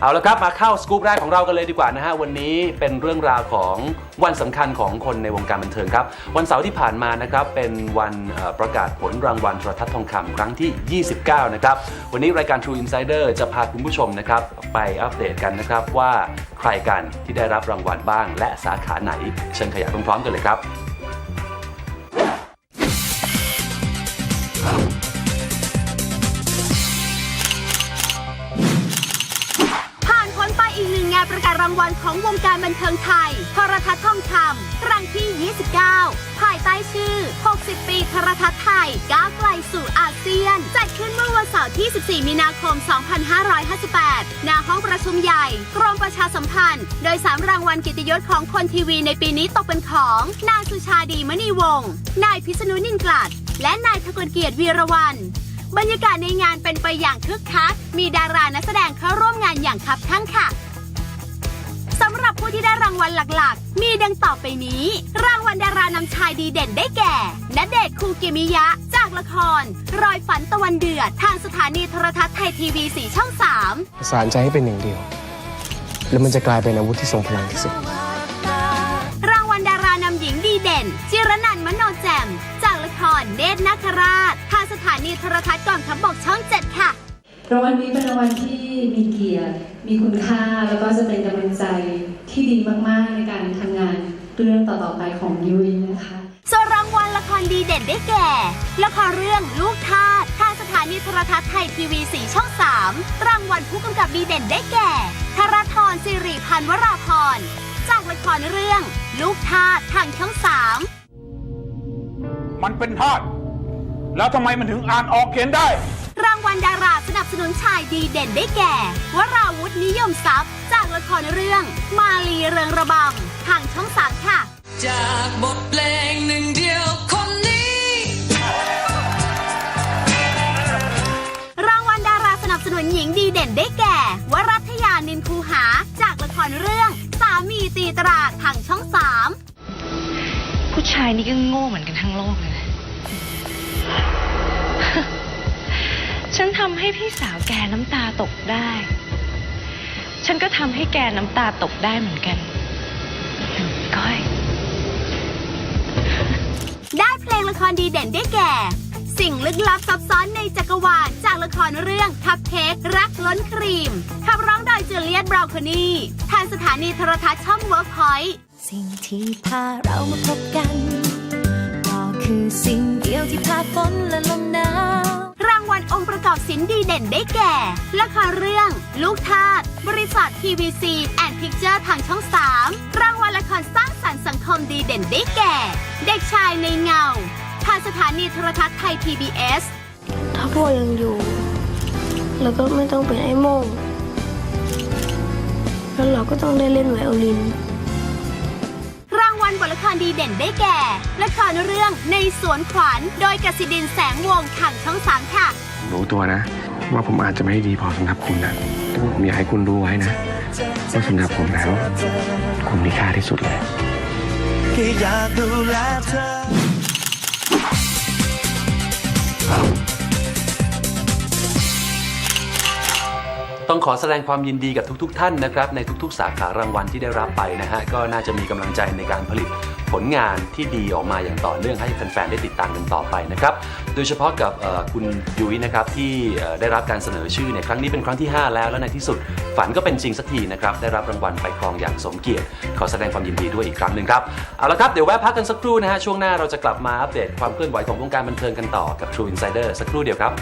เอาละครับมาเข้าสกู๊ปแรกของเรากันเลยดีกว่านะฮะวันนี้เป็นเรื่องราวของวันสำคัญของคนในวงการบันเทิงครับวันเสาร์ที่ผ่านมานะครับเป็นวันเอ่อประกาศผลรางวัลโทรทัศน์ทองคำครั้งที่ 29 นะครับวันนี้รายการ True Insider จะพาคุณผู้ชมนะครับไปอัปเดตกันนะครับว่าใครกันที่ได้รับรางวัลบ้าง และสาขาไหน เชิญขยายพร้อมๆกันเลยครับานปรางวัลของวงการบันเทิงไทยโทรทัศน์ทองคำครั้งที่ 29 ภายใต้ชื่อ 60 ปีโทรทัศน์ไทยก้าวไกลสู่อาเซียน จัดขึ้นเมื่อวันเสาร์ที่ 14 มีนาคม 2558 ณ ห้องประชุมใหญ่ กรมประชาสัมพันธ์ โดย 3 รางวัลกิตยศของคนทีวีในปีนี้ตกเป็นของ นายสุชาดีมณีวงศ์ นายพิษณุนินกลัด และนายทกลเกียรติวีรวันบรรยากาศในงานเป็นไปอย่างคึกคัก มีดารานักแสดงเข้าร่วมงานอย่างคับข้างค่ะ วัลหลักๆ มีดังต่อไปนี้ รางวัลดารานำชายดีเด่นได้แก่ณเดชน์คูกิมิยะ จากละคร รอยฝันตะวันเดือด ทางสถานีโทรทัศน์ไทยทีวีสีช่อง3ประสานใจให้เป็นหนึ่งเดียว แล้วมันจะกลายเป็นอาวุธที่ทรงพลังที่สุด รางวัลดารานำหญิงดีเด่น จิรนันท์มโนแจ่มจากละครเนตรนาคราช ทางสถานีโทรทัศน์กองทัพบกช่อง 7 ค่ะรางวัลนี้เป็นรางวัลที่มีเกียรติ มีคุณค่า แล้วก็จะเป็นกำลังใจ ที่ดีมากๆในการทำงานเรื่องต่อๆไปของยุ้ยนะคะ ส่วนรางวัลละครดีเด่นได้แก่ ละครเรื่องลูกทาสทางสถานีโทรทัศน์ไทยทีวีสีช่อง 3 รางวัลผู้กำกับดีเด่นได้แก่ธารทรสิริพันธ์วราพร จากละครเรื่อง ลูกทาสทางช่อง3มันเป็นธาตุแล้วทำไมมันถึงอ่านออกเขียนได้ รางวัลดาราสนับสนุนชายดีเด่นได้แก่ วราวุธนิยมทรัพย์ จากละครเรื่อง มาลีเรืองระบำทางช่อง3ค่ะ จากบทเพลงหนึ่งเดียวคนนี้ รางวัลดาราสนับสนุนหญิงดีเด่นได้แก่ วรัตยานินคูหา จากละครเรื่อง สามีตีตราทางช่อง3ผู้ชายนี่ก็โง่เหมือนกันทั้งโลกเลย ให้พี่สาวแกน้ำตาตกได้ ฉันก็ทำให้แกน้ำตาตกได้เหมือนกันหนึ่งก้อย ได้เพลงละครดีเด่นได้แก่ สิ่งลึกลับซับซ้อนในจักรวาลจากละครเรื่องคัพเค้กรักล้นครีมขับร้องโดยจูเลียตบราวคอนีทางสถานีโทรทัศน์ช่องเวิร์กพอยต์สิ่งที่พาเรามาพบกัน ก็คือสิ่งเดียวที่พาฝนและลมหนาว รางวัลองค์ประกอบศิลป์ดีเด่นได้แก่ ละครเรื่อง ลูกทาสบริษัท PVC and Picture ทางช่อง 3 รางวัลละครสร้างสรรค์สังคมดีเด่นได้แก่ เด็กชายในเงาทางสถานีโทรทัศน์ไทย PBS ถ้าพ่อยังอยู่แล้วก็ไม่ต้องเป็นไอ้โมงแล้วเราก็ต้องได้เล่นไวโอลิน วัลบทละครดีเด่นได้แก่ ละครเรื่องในสวนขวัญโดยกสิดินแสงวงทางช่อง3ค่ะรู้ตัวนะ ว่าผมอาจจะไม่ด้ดีพอสำหรับคุณนะแต่ผมอยากให้คุณรู้ไว้นะว่าสำหรับผมแล้ว คุณมีค่าที่สุดเลย ต้องขอแสดงความยินดีกับทุก ๆ ท่านนะครับ ในทุก ๆ สาขารางวัลที่ได้รับไปนะฮะก็น่าจะมีกำลังใจในการผลิตผลงานที่ดีออกมาอย่างต่อเนื่องให้แฟนๆได้ติดตามกันต่อไปนะครับ โดยเฉพาะกับคุณยุ้ยนะครับที่ได้รับการเสนอชื่อในครั้งนี้เป็นครั้งที่ 5 แล้วและในที่สุด ฝันก็เป็นจริงสักทีนะครับ ได้รับรางวัลไปครองอย่างสมเกียรติ ขอแสดงความยินดีด้วยอีกครั้งหนึ่งครับ เอาละครับ เดี๋ยวแวะพักกันสักครู่นะฮะช่วงหน้าเราจะกลับมาอัปเดตความเคลื่อนไหวของวงการบันเทิงกันต่อกับ True Insider สักครู่เดียวครับ